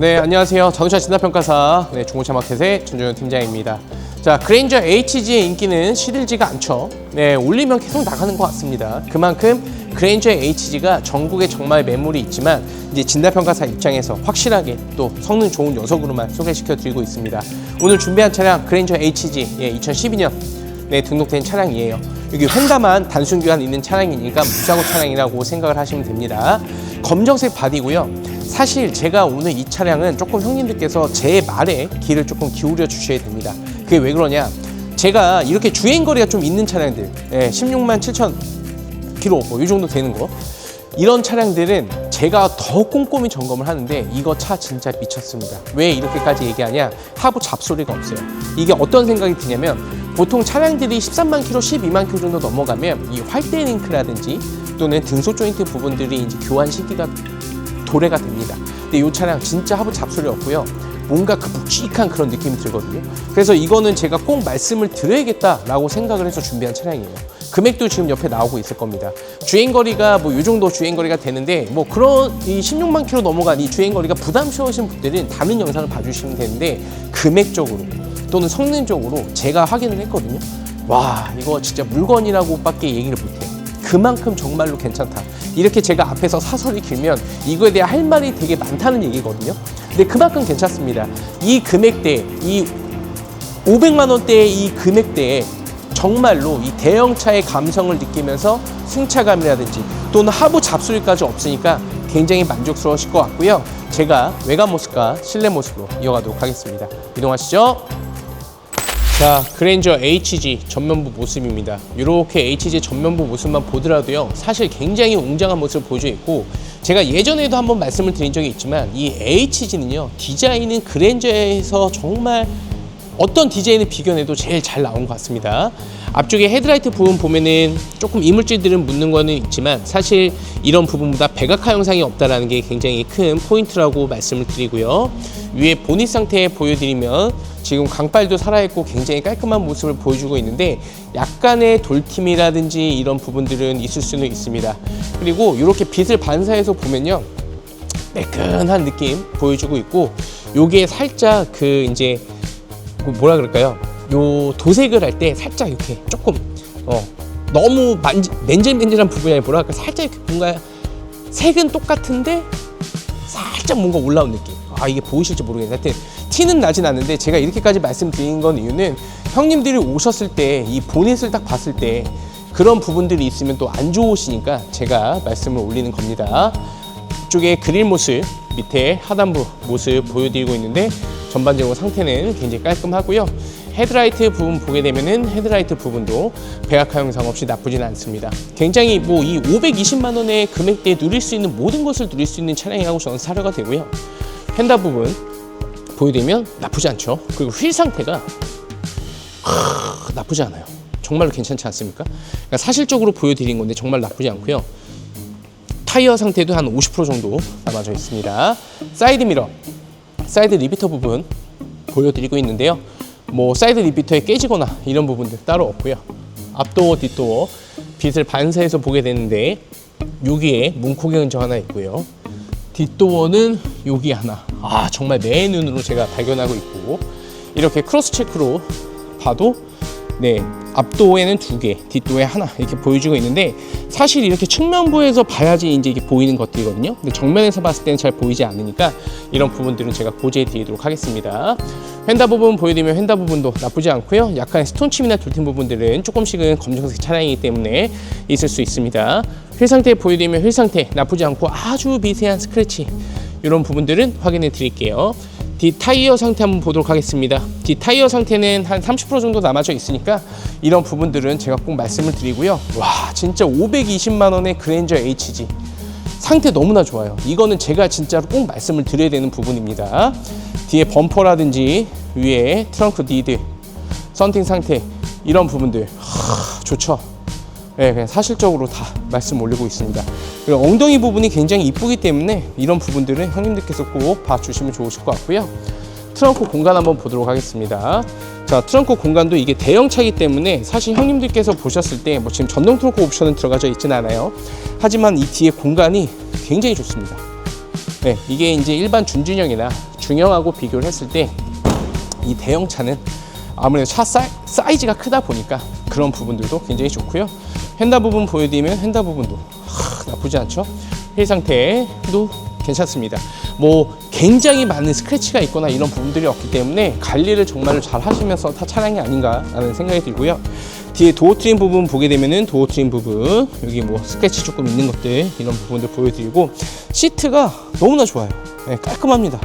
네, 안녕하세요. 자동차 진단평가사 네, 중고차 마켓의 전종현 팀장입니다. 자, 그레인저 HG의 인기는 시들지가 않죠. 네, 올리면 계속 나가는 것 같습니다. 그만큼 그레인저 HG가 전국에 정말 매물이 있지만 이제 진단평가사 입장에서 확실하게 또 성능 좋은 녀석으로만 소개시켜 드리고 있습니다. 오늘 준비한 차량 그레인저 HG 예, 2012년 네, 등록된 차량이에요. 여기 횡단만 단순 교환 있는 차량이니까 무사고 차량이라고 생각을 하시면 됩니다. 검정색 바디고요. 사실 제가 오늘 이 차량은 조금 형님들께서 제 말에 귀를 조금 기울여 주셔야 됩니다. 그게 왜 그러냐? 제가 이렇게 주행 거리가 좀 있는 차량들, 예, 16만 7천 킬로 뭐 이 정도 되는 거 이런 차량들은 제가 더 꼼꼼히 점검을 하는데 이거 차 진짜 미쳤습니다. 왜 이렇게까지 얘기하냐? 하부 잡소리가 없어요. 이게 어떤 생각이 드냐면 보통 차량들이 13만 킬로, 12만 킬로 정도 넘어가면 이 활대 링크라든지 또는 등소 조인트 부분들이 이제 교환 시기가 도래가 됩니다. 근데 이 차량 진짜 하부 잡소리 없고요. 뭔가 그 묵직한 그런 느낌이 들거든요. 그래서 이거는 제가 꼭 말씀을 드려야겠다라고 생각을 해서 준비한 차량이에요. 금액도 지금 옆에 나오고 있을 겁니다. 주행거리가 뭐 이 정도 주행거리가 되는데 뭐 그런 이 16만 킬로 넘어간 이 주행거리가 부담스러우신 분들은 다른 영상을 봐주시면 되는데 금액적으로 또는 성능적으로 제가 확인을 했거든요. 와 이거 진짜 물건이라고밖에 얘기를 못해요. 그만큼 정말로 괜찮다. 이렇게 제가 앞에서 사설이 길면 이거에 대해 할 말이 되게 많다는 얘기거든요. 근데 그만큼 괜찮습니다. 이 금액대, 이 500만 원대의 이 금액대에 정말로 이 대형차의 감성을 느끼면서 승차감이라든지 또는 하부 잡소리까지 없으니까 굉장히 만족스러우실 것 같고요. 제가 외관 모습과 실내 모습으로 이어가도록 하겠습니다. 이동하시죠. 자, 그랜저 HG 전면부 모습입니다. 이렇게 HG 전면부 모습만 보더라도요, 사실 굉장히 웅장한 모습을 보여주고 제가 예전에도 한번 말씀을 드린 적이 있지만, 이 HG는요, 디자인은 그랜저에서 정말 어떤 디자인을 비교해도 제일 잘 나온 것 같습니다. 앞쪽에 헤드라이트 부분 보면은 조금 이물질들은 묻는 거는 있지만 사실 이런 부분보다 백악화 영상이 없다라는 게 굉장히 큰 포인트라고 말씀을 드리고요. 위에 보닛 상태 보여드리면 지금 강빨도 살아있고 굉장히 깔끔한 모습을 보여주고 있는데 약간의 돌팀이라든지 이런 부분들은 있을 수는 있습니다. 그리고 이렇게 빛을 반사해서 보면요. 매끈한 느낌 보여주고 있고 요게 살짝 그 이제 그 뭐라 그럴까요? 요 도색을 할 때 살짝 이렇게 조금 어 너무 만지, 맨질맨질한 부분이 아니라 뭐라 할까 살짝 뭔가 색은 똑같은데 살짝 뭔가 올라온 느낌. 아 이게 보이실지 모르겠는데 하여튼 티는 나진 않는데 제가 이렇게까지 말씀드린 건 이유는 형님들이 오셨을 때 이 보닛을 딱 봤을 때 그런 부분들이 있으면 또 안 좋으시니까 제가 말씀을 올리는 겁니다. 이쪽에 그릴 모습 밑에 하단부 모습 보여드리고 있는데 전반적으로 상태는 굉장히 깔끔하고요. 헤드라이트 부분 보게 되면은 헤드라이트 부분도 배악화 영상 없이 나쁘진 않습니다. 굉장히 뭐 이 520만 원의 금액대에 누릴 수 있는 모든 것을 누릴 수 있는 차량이라고 저는 사료가 되고요. 휀다 부분 보여드리면 나쁘지 않죠. 그리고 휠 상태가 크, 나쁘지 않아요. 정말로 괜찮지 않습니까? 그러니까 사실적으로 보여드린 건데 정말 나쁘지 않고요. 타이어 상태도 한 50% 정도 남아져 있습니다. 사이드 미러, 사이드 리비터 부분 보여드리고 있는데요. 뭐 사이드 리비터에 깨지거나 이런 부분들 따로 없고요. 앞도어, 뒷도어 빛을 반사해서 보게 되는데 여기에 흔적 하나 있고요. 뒷도어는 여기 하나. 아 정말 내 눈으로 제가 발견하고 있고 이렇게 크로스 체크로 봐도 네 앞도어에는 두 개, 뒷도어에 하나 이렇게 보여주고 있는데 사실 이렇게 측면부에서 봐야지 이제 이게 보이는 것들이거든요. 근데 정면에서 봤을 때는 잘 보이지 않으니까 이런 부분들은 제가 고지해 드리도록 하겠습니다. 휀다 부분 보여드리면 휀다 부분도 나쁘지 않고요. 약간 스톤침이나 돌팀 부분들은 조금씩은 검정색 차량이기 때문에 있을 수 있습니다. 휠 상태 보여드리면 휠 상태 나쁘지 않고 아주 미세한 스크래치 이런 부분들은 확인해 드릴게요. 뒷 타이어 상태 한번 보도록 하겠습니다. 뒷 타이어 상태는 한 30% 정도 남아져 있으니까 이런 부분들은 제가 꼭 말씀을 드리고요. 와 진짜 520만 원의 그랜저 HG 상태 너무나 좋아요. 이거는 제가 진짜로 꼭 말씀을 드려야 되는 부분입니다. 뒤에 범퍼라든지 위에 트렁크 디드, 썬팅 상태 이런 부분들 하, 좋죠. 네, 그냥 사실적으로 다 말씀 올리고 있습니다. 그리고 엉덩이 부분이 굉장히 이쁘기 때문에 이런 부분들은 형님들께서 꼭 봐주시면 좋으실 것 같고요. 트렁크 공간 한번 보도록 하겠습니다. 자, 트렁크 공간도 이게 대형차이기 때문에 사실 형님들께서 보셨을 때 뭐 지금 전동 트렁크 옵션은 들어가져 있진 않아요. 하지만 이 뒤에 공간이 굉장히 좋습니다. 네, 이게 이제 일반 준준형이나 중형하고 비교를 했을 때 이 대형차는 아무래도 차 사이, 사이즈가 크다 보니까 그런 부분들도 굉장히 좋고요. 휀다 부분 보여드리면 휀다 부분도 하, 나쁘지 않죠. 휠 상태도 괜찮습니다. 뭐 굉장히 많은 스크래치가 있거나 이런 부분들이 없기 때문에 관리를 정말로 잘 하시면서 타 차량이 아닌가라는 생각이 들고요. 뒤에 도어 트림 부분 보게 되면은 도어 트림 부분 여기 뭐 스크래치 조금 있는 것들 이런 부분들 보여드리고 시트가 너무나 좋아요. 네, 깔끔합니다.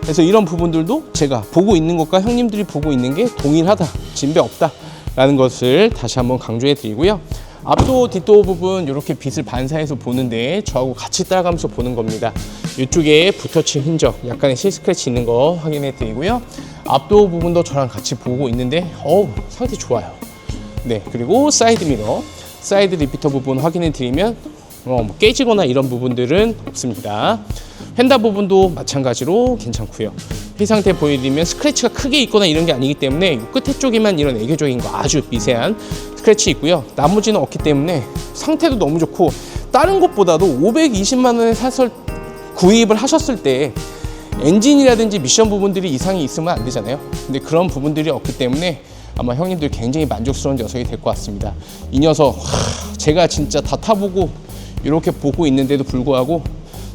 그래서 이런 부분들도 제가 보고 있는 것과 형님들이 보고 있는 게 동일하다, 진배 없다 라는 것을 다시 한번 강조해 드리고요. 앞도 뒷도 부분 이렇게 빛을 반사해서 보는데 저하고 같이 따라가면서 보는 겁니다. 이쪽에 붓터치 흔적, 약간의 실 스크래치 있는 거 확인해 드리고요. 앞도 부분도 저랑 같이 보고 있는데 어우 상태 좋아요. 네 그리고 사이드 미러, 사이드 리피터 부분 확인해 드리면 어, 뭐 깨지거나 이런 부분들은 없습니다. 휀다 부분도 마찬가지로 괜찮고요. 휘 상태 보여드리면 스크래치가 크게 있거나 이런 게 아니기 때문에 이 끝에 쪽에만 이런 애교적인 거 아주 미세한 스크래치 있고요. 나머지는 없기 때문에 상태도 너무 좋고 다른 것보다도 520만 원에 사서 구입을 하셨을 때 엔진이라든지 미션 부분들이 이상이 있으면 안 되잖아요. 근데 그런 부분들이 없기 때문에 아마 형님들 굉장히 만족스러운 녀석이 될 것 같습니다. 이 녀석 하, 제가 진짜 다 타보고 이렇게 보고 있는데도 불구하고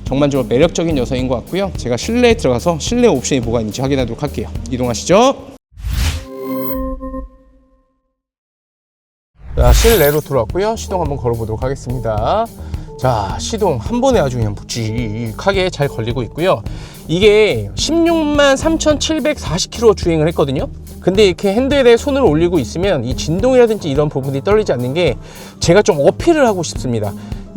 정말적으로 매력적인 녀석인 것 같고요. 제가 실내에 들어가서 실내 옵션이 뭐가 있는지 확인하도록 할게요. 이동하시죠. 자, 실내로 들어왔고요. 시동 한번 걸어보도록 하겠습니다. 자, 시동 한 번에 아주 그냥 묵직하게 잘 걸리고 있고요. 이게 16만 3,740km 주행을 했거든요. 근데 이렇게 핸들에 손을 올리고 있으면 이 진동이라든지 이런 부분이 떨리지 않는 게 제가 좀 어필을 하고 싶습니다.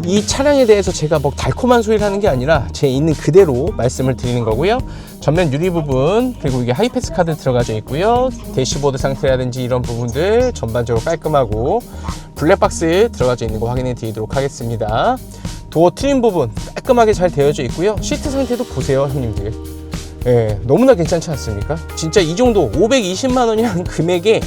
이 차량에 대해서 제가 뭐 달콤한 소리를 하는 게 아니라 제 있는 그대로 말씀을 드리는 거고요. 전면 유리 부분 그리고 이게 하이패스 카드 들어가져 있고요. 대시보드 상태라든지 이런 부분들 전반적으로 깔끔하고 블랙박스 들어가져 있는 거 확인해 드리도록 하겠습니다. 도어 트림 부분 깔끔하게 잘 되어져 있고요. 시트 상태도 보세요, 형님들. 예, 너무나 괜찮지 않습니까? 진짜 이 정도 520만 원이라는 금액에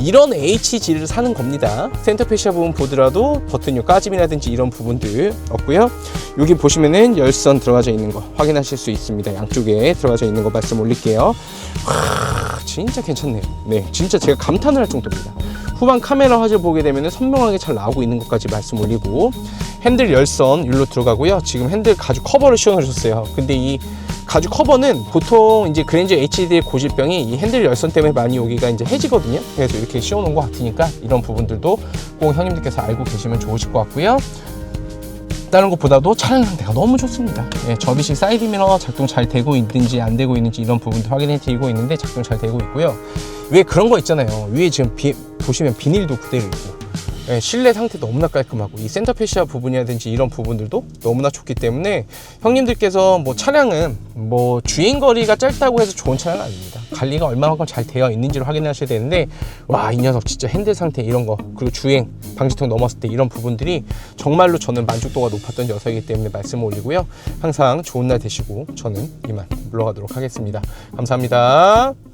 이런 HG를 사는 겁니다. 센터페시아 부분 보더라도 버튼요 까짐이라든지 이런 부분들 없고요. 여기 보시면은 열선 들어가져 있는 거 확인하실 수 있습니다. 양쪽에 들어가져 있는 거 말씀 올릴게요. 와, 진짜 괜찮네요. 네, 진짜 제가 감탄을 할 정도입니다. 후방 카메라 화질 보게 되면 선명하게 잘 나오고 있는 것까지 말씀 올리고 핸들 열선 일로 들어가고요. 지금 핸들 가죽 커버를 씌워놓으셨어요. 근데 이 가죽 커버는 보통 이제 그랜저 HD의 고질병이 이 핸들 열선 때문에 많이 여기가 이제 해지거든요. 그래서 이렇게 씌워놓은 것 같으니까 이런 부분들도 꼭 형님들께서 알고 계시면 좋으실 것 같고요. 다른 것보다도 차량 상태가 너무 좋습니다. 예, 접이식 사이드 미러 작동 잘 되고 있는지 안 되고 있는지 이런 부분도 확인해 드리고 있는데 작동 잘 되고 있고요. 왜 그런 거 있잖아요. 위에 지금 비, 보시면 비닐도 그대로 있고 예, 실내 상태 너무나 깔끔하고 이 센터 페시아 부분이라든지 이런 부분들도 너무나 좋기 때문에 형님들께서 뭐 차량은 뭐 주행 거리가 짧다고 해서 좋은 차량은 아닙니다. 관리가 얼마만큼 잘 되어 있는지를 확인하셔야 되는데 와 이 녀석 진짜 핸들 상태 이런 거 그리고 주행 방지턱 넘었을 때 이런 부분들이 정말로 저는 만족도가 높았던 녀석이기 때문에 말씀을 올리고요. 항상 좋은 날 되시고 저는 이만 물러가도록 하겠습니다. 감사합니다.